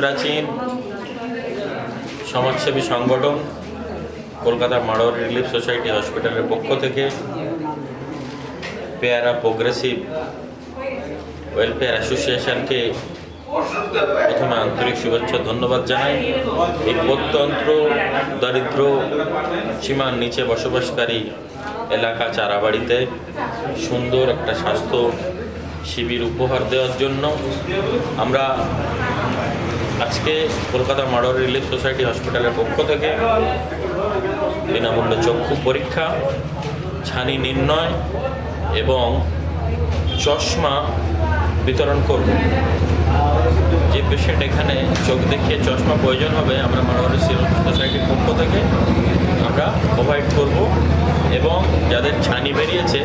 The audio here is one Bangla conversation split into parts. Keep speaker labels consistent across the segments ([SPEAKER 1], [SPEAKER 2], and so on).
[SPEAKER 1] প্রাচীন সমাজসেবী সংগঠন, কলকাতার মারোয়ারি রিলিফ সোসাইটি হসপিটালের পক্ষ থেকে পেয়ারা প্রোগ্রেসিভ ওয়েলফেয়ার অ্যাসোসিয়েশনকে প্রথমে আন্তরিক শুভেচ্ছা ধন্যবাদ জানাই। এই প্রত্যন্ত দারিদ্র সীমার নিচে বসবাসকারী এলাকা চারাবাড়িতে সুন্দর একটা স্বাস্থ্য শিবির উপহার দেওয়ার জন্য আমরা আজকে কলকাতা মাডর রিলিফ সোসাইটি হসপিটালের পক্ষ থেকে বিনামূল্যে চক্ষু পরীক্ষা, ছানি নির্ণয় এবং চশমা বিতরণ করব। যে পেশেন্ট এখানে চোখ দেখিয়ে চশমা প্রয়োজন হবে, আমরা মানবাড়ি সোসাইটির পক্ষ থেকে আমরা প্রোভাইড করব এবং যাদের ছানি বেরিয়েছে,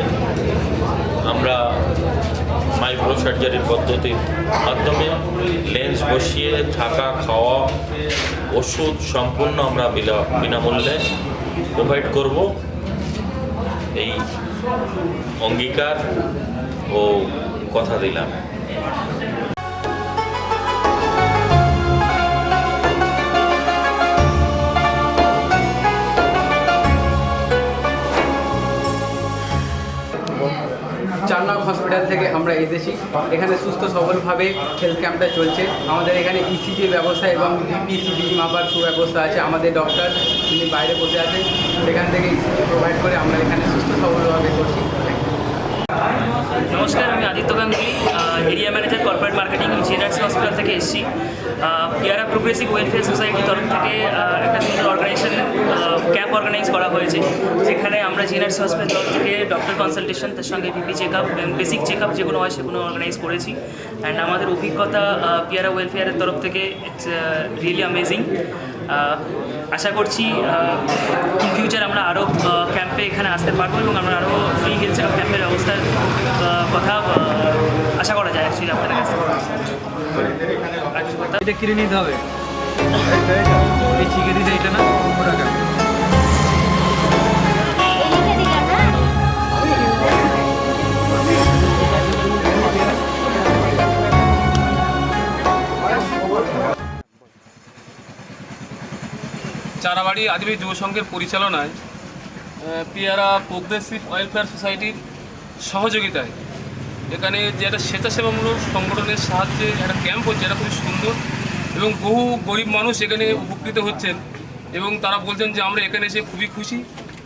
[SPEAKER 1] আমরা মাইক্রো সার্জারির পদ্ধতির মাধ্যমে লেন্স বসিয়ে থাকা, খাওয়া, ওষুধ সম্পূর্ণ আমরা বিনা- বিনামূল্যে প্রোভাইড করব। এই অঙ্গীকার ও কথা দিলাম।
[SPEAKER 2] এসেছি। এখানে সুস্থ সবলভাবে হেলথ ক্যাম্পটা চলছে। আমাদের এখানে ইসিজি ব্যবস্থা এবং বিপিসিবি মাপার সুব্যবস্থা আছে। আমাদের ডক্টর তিনি বাইরে বসে আছেন, সেখান থেকে ইসিজি প্রোভাইড করে আমরা এখানে সুস্থ সবলভাবে করছি।
[SPEAKER 3] নমস্কার, আমি Aditya Ganguly area manager corporate marketing জেনার্স hospital থেকে এসেছি। পিয়ারা প্রোগ্রেসিভ ওয়েলফেয়ার সোসাইটি থেকে একটা সুন্দর অর্গানাইজেশন ক্যাম্প অর্গানাইজ করা হয়েছে। যেখানে আমরা জেনার্স হসপিটাল থেকে ডক্টর কনসালটেশন তার সঙ্গে BP check up basic check up যেগুলো হয় সেগুলো অর্গানাইজ করেছি। অ্যান্ড আমাদের অভিজ্ঞতা পিয়ারা ওয়েলফেয়ারের তরফ থেকে ইটস রিয়েলি অ্যামেজিং আশা করছি ইন ফিউচার আমরা আরও ক্যাম্পে এখানে আসতে পারব এবং আমরা আরও ফ্রি হেলথ ক্যাম্পের ব্যবস্থার কথা আশা করা যায় অ্যাকচুয়ালি আপনাদের কিছু
[SPEAKER 2] এটা কিনে নিতে হবে। এটা না
[SPEAKER 4] চারাবাড়ি আদিবাসী যুব সংঘের পরিচালনায় পিয়ারা প্রোগ্রেসিভ ওয়েলফেয়ার সোসাইটির সহযোগিতায়। এখানে যে একটা স্বেচ্ছাসেবামূলক সংগঠনের সাহায্যে একটা ক্যাম্প হচ্ছে, এটা খুবই সুন্দর। এবং বহু গরিব মানুষ এখানে উপকৃত হচ্ছেন এবং তারা বলছেন যে আমরা এখানে এসে খুবই খুশি।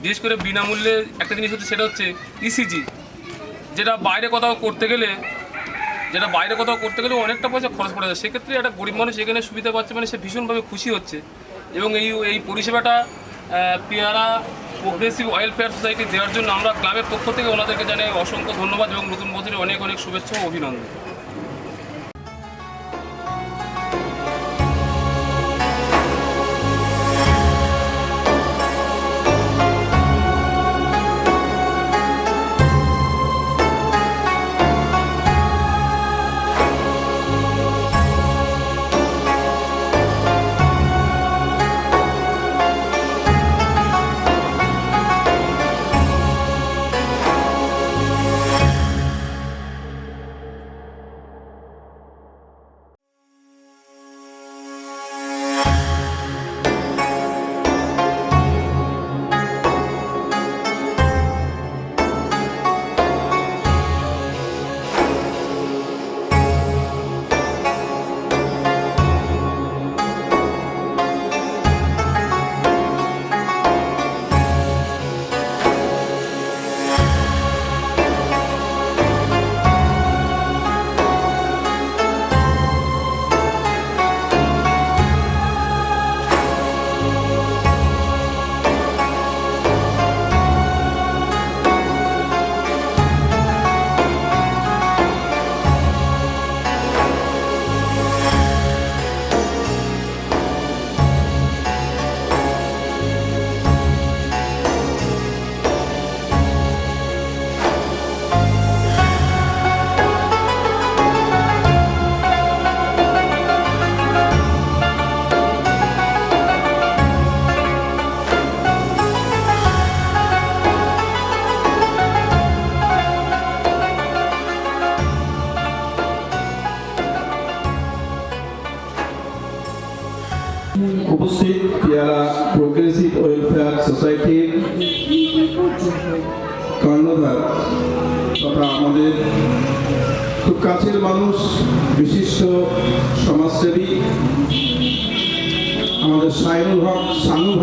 [SPEAKER 4] বিশেষ করে বিনামূল্যে একটা জিনিস হচ্ছে সেটা হচ্ছে ইসিজি যেটা বাইরে কোথাও করতে গেলে, যেটা বাইরে কোথাও করতে গেলে অনেকটা পয়সা খরচ পড়ে যায়। সেক্ষেত্রে একটা গরিব মানুষ এখানে সুবিধা পাচ্ছে মানে সে ভীষণভাবে খুশি হচ্ছে। এবং এই এই পরিষেবাটা পেয়ারা প্রোগ্রেসিভ ওয়েলফেয়ার সোসাইটি দেওয়ার জন্য আমরা ক্লাবের পক্ষ থেকে ওনাদেরকে জানাই অসংখ্য ধন্যবাদ এবং নতুন বছরে অনেক অনেক শুভেচ্ছা ও অভিনন্দন।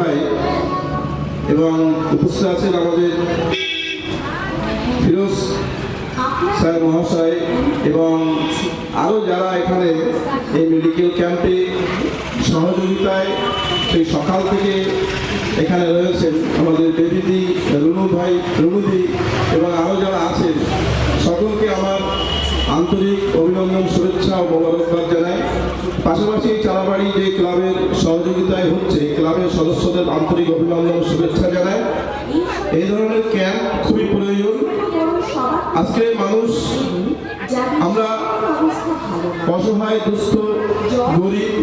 [SPEAKER 5] সানু এবং উপস্থিত আছেন আমাদের ফিরোজ স্যার মহাশয় এবং আরও যারা এখানে এই মেডিকেল ক্যাম্পে সহযোগিতায় সেই সকাল থেকে এখানে রয়েছেন আমাদের দেবীদি রুনু ভাই রুনুদি এবং আরও যারা আছেন, সকলকে আমার আন্তরিক অভিনন্দন, শুভেচ্ছা ও মোবারকবাদ জানাই। পাশাপাশি চালাবাড়ি যে ক্লাবের সহযোগিতায় হচ্ছে ক্লাবের সদস্যদের আন্তরিক অভিনন্দন, শুভেচ্ছা জানায় এই ধরনের ক্যাম্প খুবই প্রয়োজন। আজকে মানুষ, আমরা অসহায়, দুস্থ, গরিব,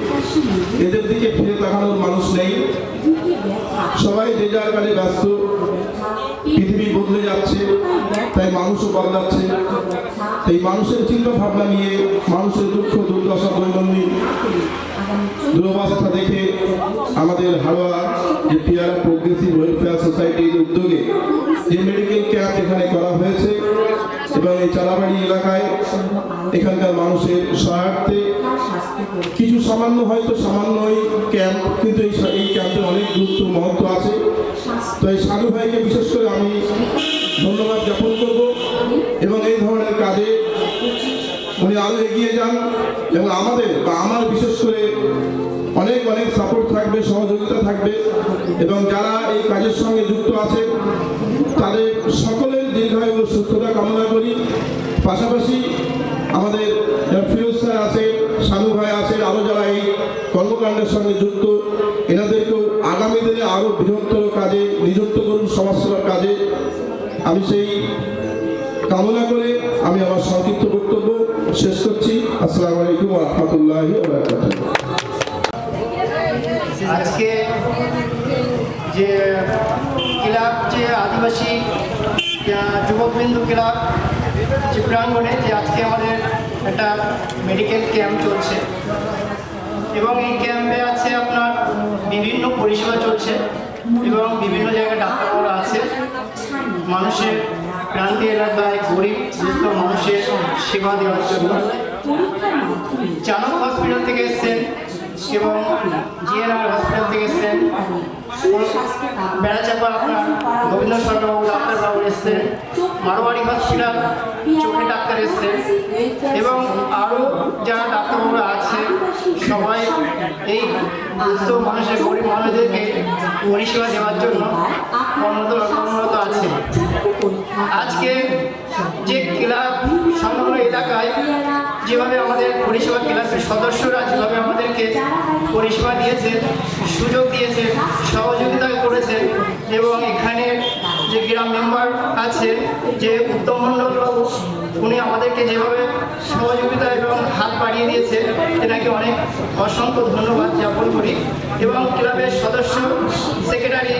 [SPEAKER 5] এদের দিকে ফিরে তাকানোর মানুষ নেই। সবাই যে যার কাজে ব্যস্ত, পৃথিবী বদলে যাচ্ছে, তাই মানুষও বদলাচ্ছে। এই মানুষের চিন্তা ভাবনা নিয়ে মানুষের দুঃখ, দুর্দশা, দৈনন্দিন দুরবস্থা দেখে আমাদের হাওড়া যে পিয়ারা প্রোগ্রেসিভ ওয়েলফেয়ার সোসাইটির উদ্যোগে যে মেডিকেল ক্যাম্প এখানে করা হয়েছে, এবং এই চালাবাড়ি এলাকায় এখানকার মানুষের সহায়ার্থে কিছু সামান্য হয়তো সামান্য সামান্যই ক্যাম্প কিন্তু এই এই ক্যাম্পে অনেক গুরুত্ব মহত্ব আছে। তো এই সাধু ভাইকে বিশেষ করে আমি ধন্যবাদ জ্ঞাপন করব এবং এই ধরনের কাজে উনি আরও এগিয়ে যান এবং আমাদের বা আমার বিশেষ করে অনেক অনেক সাপোর্ট থাকবে, সহযোগিতা থাকবে এবং যারা এই কাজের সঙ্গে যুক্ত আছে, তাদের সকলের দীর্ঘায়ু সুস্থতা কামনা করি। পাশাপাশি আমাদের সানু ভাই আছেন আরও যারা এই কর্মকাণ্ডের সঙ্গে যুক্ত, এনাদেরকেও আগামী দিনে আরও বৃহত্তর কাজে, নিযুক্ত করুন সমাজসেবার কাজে। আমি সেই কামনা করে আমি আমার সংক্ষিপ্ত বক্তব্য শেষ করছি। আসসালামু আলাইকুম রহমতুল্লাহ
[SPEAKER 6] আজকে যে ক্লাব, যে আদিবাসী যুবকবিন্দু ক্লাব, যে প্রাঙ্গণে যে আজকে আমাদের একটা মেডিকেল ক্যাম্প চলছে। এবং এই ক্যাম্পে আছে আপনার বিভিন্ন পরিষেবা চলছে এবং বিভিন্ন জায়গায় ডাক্তারবাবুরা আছে। মানুষের প্রান্তীয় এলাকায় গরিব, দুস্থ মানুষের সেবা দেওয়ার জন্য। চানক হসপিটাল থেকে এসছেন এবং জিএনআর হসপিটাল থেকে এসছেন। বেড়াচাপা আপনার গোবিন্দ সরকারবাবু ডাক্তারবাবু এসছেন। মারোয়ারি হসপিটাল চোখের ডাক্তার এসছেন এবং আরও যারা ডাক্তারবাবুরা আছে, সবাই এই দুস্থ মানুষের, গরিব মানুষদেরকে পরিষেবা দেওয়ার জন্য কর্মরত কর্মরত আছে। আজকে যে ক্লাব সংলগ্ন এলাকায় যেভাবে আমাদের পরিষেবা ক্লাবের সদস্যরা যেভাবে আমাদেরকে পরিষেবা দিয়েছে, সুযোগ দিয়েছে, সহযোগিতা করেছে এবং এখানে যে গ্রাম মেম্বার আছে যে উত্তম মণ্ডল বাবু উনি আমাদেরকে যেভাবে সহযোগিতা এবং হাত বাড়িয়ে দিয়েছে এটাকে অনেক অসংখ্য ধন্যবাদ জ্ঞাপন করি। এবং ক্লাবের সদস্য সেক্রেটারি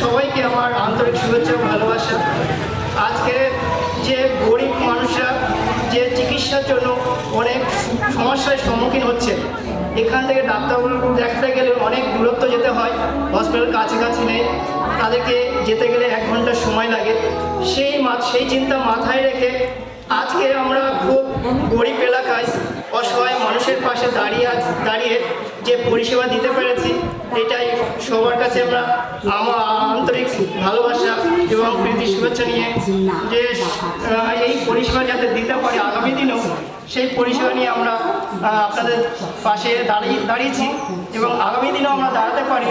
[SPEAKER 6] সবাইকে আমার আন্তরিক শুভেচ্ছা ভালোবাসা। আজকে যে গরিব মানুষরা যে চিকিৎসার জন্য অনেক সমস্যার সম্মুখীন হচ্ছে এখান থেকে ডাক্তারবাবু দেখতে গেলে অনেক দূরত্ব যেতে হয়, হসপিটাল কাছাকাছি নেই। তাদেরকে যেতে গেলে এক ঘণ্টা সময় লাগে। সেই সেই চিন্তা মাথায় রেখে আজকে আমরা খুব গরিব এলাকায় অসহায় মানুষের পাশে দাঁড়িয়ে দাঁড়িয়ে যে পরিষেবা দিতে পেরেছি, এটাই সবার কাছে আমরা আমার আন্তরিক ভালোবাসা এবং প্রীতি শুভেচ্ছা নিয়ে যে এই পরিষেবা যাতে দিতে পারি আগামী দিনেও, সেই পরিষেবা নিয়ে আমরা আপনাদের পাশে দাঁড়িয়ে, দাঁড়িয়েছি। এবং আগামী দিনেও আমরা দাঁড়াতে পারি।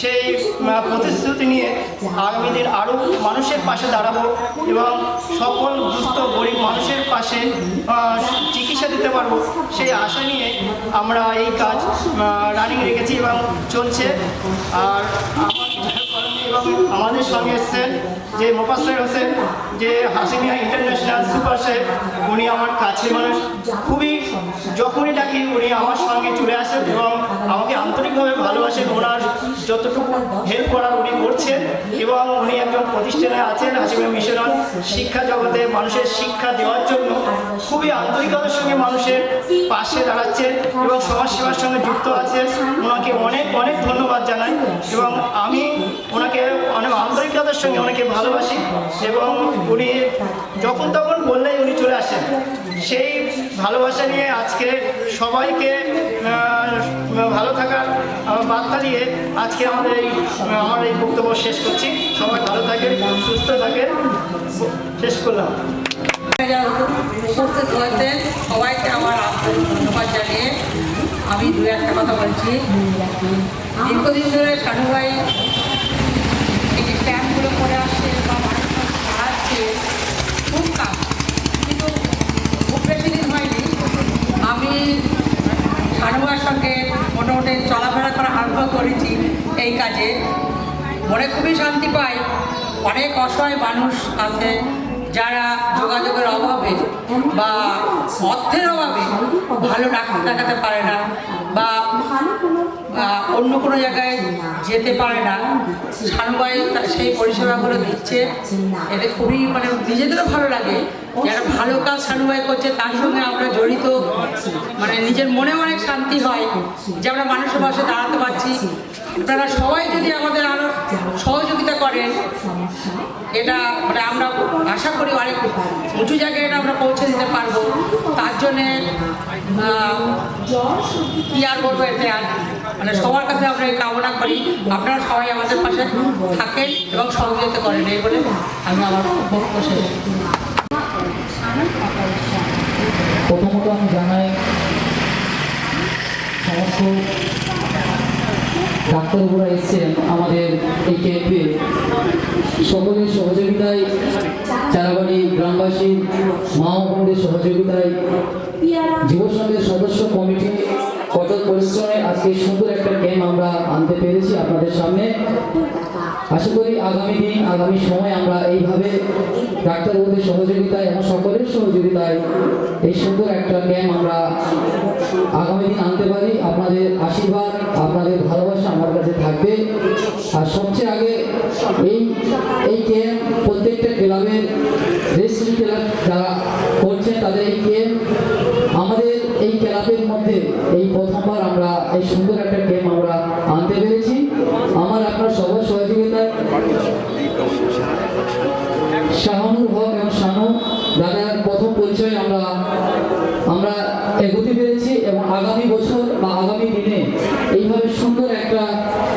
[SPEAKER 6] সেই প্রতিশ্রুতি নিয়ে আগামী দিন আরও মানুষের পাশে দাঁড়াবো এবং সকল দুস্থ, গরিব মানুষের পাশে চিকিৎসা দিতে পারব। সেই আশা নিয়ে আমরা এই কাজ রানিং রেখেছি এবং চলছে। আর আমার আমাদের সঙ্গে এসছেন যে মোপাসের হোসেন, যে হাসিমিয়া ইন্টারন্যাশনাল সুপার শেফ, উনি আমার কাছের মানুষ। খুবই যখনই ডাকি, উনি আমার সঙ্গে চলে আসেন এবং আমাকে আন্তরিকভাবে ভালোবাসেন। ওনার যতটুকু হেল্প করার উনি করছেন এবং উনি একজন প্রতিষ্ঠানে আছেন হাসিমিয়া মিশন শিক্ষা জগতে মানুষের শিক্ষা দেওয়ার জন্য। খুবই আন্তরিকতার সঙ্গে মানুষের পাশে দাঁড়াচ্ছেন এবং সমাজসেবার সঙ্গে যুক্ত আছেন। ওনাকে অনেক অনেক ধন্যবাদ জানাই এবং আমি ওনাকে অনেক আন্তরিকতার সঙ্গে অনেকে ভালোবাসি এবং উনি যখন তখন বললেই উনি চলে আসেন। সেই ভালোবাসা নিয়ে আজকে সবাইকে ভালো থাকার বার্তা দিয়ে আজকে আমাদের এই আমার এই বক্তব্য শেষ করছি। সবাই ভালো থাকেন, সুস্থ থাকেন। শেষ করলাম।
[SPEAKER 7] সবাইকে আমার ধন্যবাদ জানিয়ে আমি দু একটা কথা বলছি। দীর্ঘদিন ধরে সাধু ভাই এই যে ক্যাম্পগুলো করে আসছে, বা মানুষজন কাজ কিন্তু খুব বেশি হয়নি। আমি সাধুবার সঙ্গে মোটামুটি চলাফেরা করা আরম্ভ করেছি এই কাজে। মনে খুবই শান্তি পাই। অনেক অসহায় মানুষ আছে যারা যোগাযোগের অভাবে বা অর্থের অভাবে ভালো ডাক্তার দেখাতে পারে না বা বা অন্য কোনো জায়গায় যেতে পারে না সানুবাই সেই পরিষেবাগুলো দিচ্ছে। এতে খুবই মানে নিজেদেরও ভালো লাগে। যারা ভালো কাজ সানুবাই করছে, তার সঙ্গে আমরা জড়িত। মানে নিজের মনে অনেক শান্তি হয় যে আমরা মানুষের পাশে দাঁড়াতে পারছি। আপনারা সবাই যদি আমাদের আরও সহযোগিতা করেন, এটা মানে আমরা আশা করি অনেক উঁচু জায়গায় এটা আমরা পৌঁছে দিতে পারব। তার জন্যে কি আর বলব এতে আর? মানে সবার কাছে আমরা এই কামনা করি আপনারা সবাই আমাদের পাশে থাকেন এবং সহযোগিতা করেন, এই বলে আমি আমার বক্তব্য শেষ।
[SPEAKER 8] প্রথমত আমি জানাই, সমস্ত ডাক্তারবাবুরা এসছেন আমাদের এই ক্যাম্পে সকলের সহযোগিতায় চারাবাড়ি গ্রামবাসী মা বোনদের সহযোগিতায় যুব সংঘের সদস্য কমিটি কঠোর পরিশ্রমে আজকে সুন্দর একটা ক্যাম্প আমরা আনতে পেরেছি আপনাদের সামনে। আশা করি আগামী দিন, আগামী সময় আমরা এইভাবে ডাক্তারবাবুদের সহযোগিতায় এবং সকলের সহযোগিতায় এই সুন্দর একটা ক্যাম্প আমরা আগামী দিন আনতে পারি। আপনাদের আশীর্বাদ, আপনাদের ভালোবাসা আমার কাছে থাকবে। আর সবচেয়ে আগে এই সুন্দর একটা ক্যাম্প আমরা আনতে পেরেছি। আমার আপনার সবার সহযোগিতায় শাহানুর হক এবং শানু দাদার প্রথম পরিচয় আমরা আমরা এগোতে পেরেছি এবং আগামী বছর বা আগামী দিনে এইভাবে সুন্দর একটা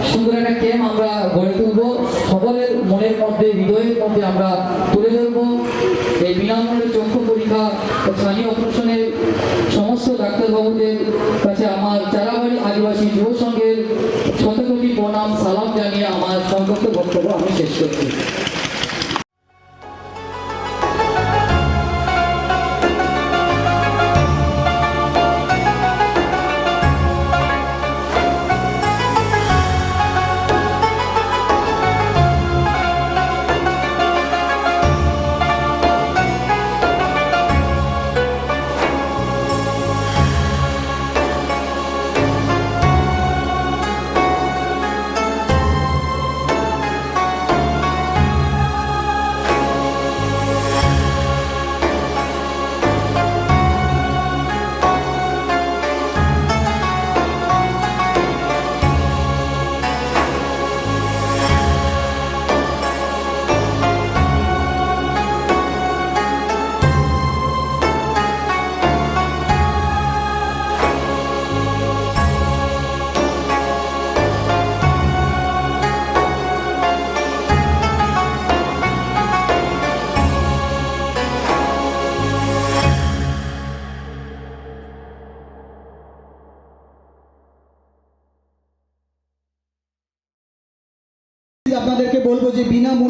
[SPEAKER 8] সুন্দর একটা ক্যাম্প আমরা গড়ে তুলব। সকলের মনের মধ্যে, হৃদয়ের মধ্যে আমরা তুলে ধরবো। এই বিনামূল্যে চক্ষু পরীক্ষা স্থানীয় অপারেশনের সমস্ত ডাক্তারবাবুদের কাছে আমার চারাবাড়ি আদিবাসী যুব সংঘের শতকোটি প্রণাম, সালাম জানিয়ে আমার সংক্ষিপ্ত বক্তব্য আমি শেষ করছি।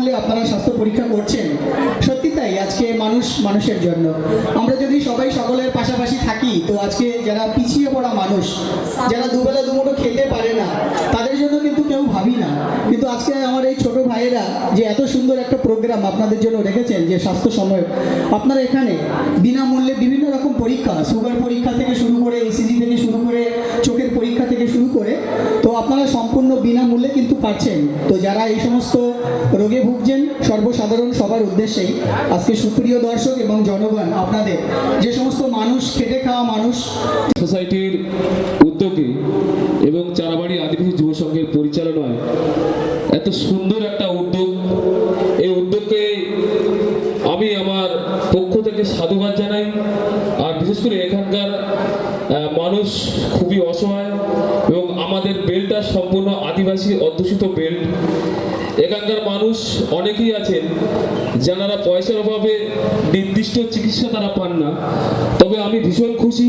[SPEAKER 9] বিনামূল্যে আপনারা স্বাস্থ্য পরীক্ষা করছেন? সত্যি তাই, আজকে মানুষ মানুষের জন্য। আমরা যদি সবাই সকলের পাশাপাশি থাকি, তো আজকে যারা পিছিয়ে পড়া মানুষ, যারা দুবেলা দুমুঠো খেতে পারে না, তাদের জন্য কিন্তু কেউ ভাবি না। কিন্তু আজকে আমার এই ছোট ভাইয়েরা যে এত সুন্দর একটা প্রোগ্রাম আপনাদের জন্য রেখেছেন, যে স্বাস্থ্য সময়, আপনারা এখানে বিনামূল্যে বিভিন্ন রকম পরীক্ষা, সুগার পরীক্ষা থেকে শুরু করে এসিজি থেকে শুরু করে সম্পূর্ণ বিনামূল্যে কিন্তু পাচ্ছেন। তো যারা এই সমস্ত রোগে ভুগছেন, সর্বসাধারণ সবার উদ্দেশ্যেই আজকে সুপ্রিয় দর্শক এবং জনগণ, আপনাদের যে সমস্ত মানুষ, খেটে খাওয়া মানুষ,
[SPEAKER 10] সোসাইটির উদ্যোগে এবং চারাবাড়ি আদিবাসী যুব সংঘের পরিচালনায় এত সুন্দর একটা উদ্যোগ।
[SPEAKER 4] এই উদ্যোগকে আমি আমার পক্ষ থেকে সাধুবাদ জানাই। আর বিশেষ করে এখানকার মানুষ খুবই অসহায় এবং আমাদের বেল্টটা সম্পূর্ণ আদিবাসী অধ্যুষিত বেল্ট। এখানকার মানুষ অনেকেই আছেন যারা পয়সার অভাবে নির্দিষ্ট চিকিৎসা তারা পান না। তবে আমি ভীষণ খুশি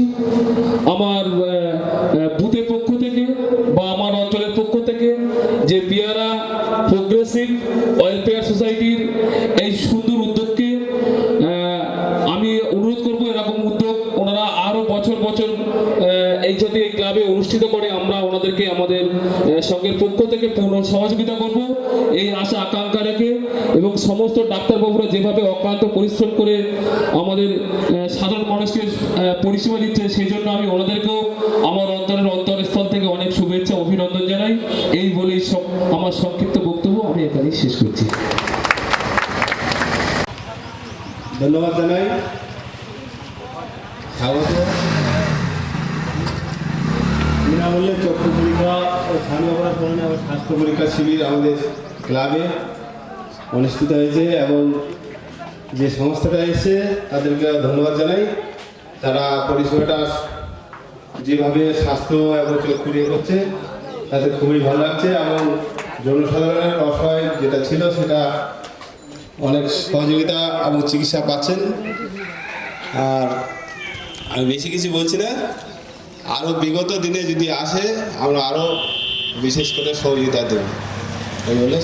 [SPEAKER 4] আমার বুথের পক্ষ থেকে বা আমার অঞ্চলের পক্ষ থেকে যে পিয়ারা প্রোগ্রেসিভ ওয়েলফেয়ার সোসাইটির এই সুন্দর উদ্যোগকে আমি অনুরোধ করব এরকম উদ্যোগ ওনারা আরও বছর বছর এই যদি এই ক্লাবে অনুষ্ঠিত করে আমরা ওনাদেরকে আমাদের সঙ্গের পক্ষ থেকে পূর্ণ সহযোগিতা করব। এই আশা আকাঙ্ক্ষা রেখে এবং সমস্ত ডাক্তারবাবুরা যেভাবে অক্লান্ত পরিশ্রম করে আমাদের সাধারণ মানুষকে পরিষেবা দিচ্ছে, সেই জন্য আমি ওনাদেরকেও আমার অন্তরের অন্তরস্থল থেকে অনেক শুভেচ্ছা, অভিনন্দন জানাই। এই বলেই আমার সংক্ষিপ্ত বক্তব্য আমি এখানেই শেষ করছি।
[SPEAKER 11] ধন্যবাদ জানাই। স্বাগত। বিনামূল্যে চক্ষু পরীক্ষা ও স্থানীয় অপরাধ এবং স্বাস্থ্য পরীক্ষা শিবির আমাদের ক্লাবে অনুষ্ঠিত হয়েছে এবং যে সংস্থাটা এসেছে, তাদেরকে ধন্যবাদ জানাই। তারা পরিষেবাটা যেভাবে স্বাস্থ্য এবং চক্ষু ইয়ে করছে তাদের খুবই ভালো লাগছে এবং জনসাধারণের অসহায় যেটা ছিল, সেটা অনেক সহযোগিতা এবং চিকিৎসা পাচ্ছেন। আর আমি বেশি কিছু বলছি না। আরও বিগত দিনে যদি আসে আমরা আরও বিশেষ করে সহযোগিতা দেব এই বলে।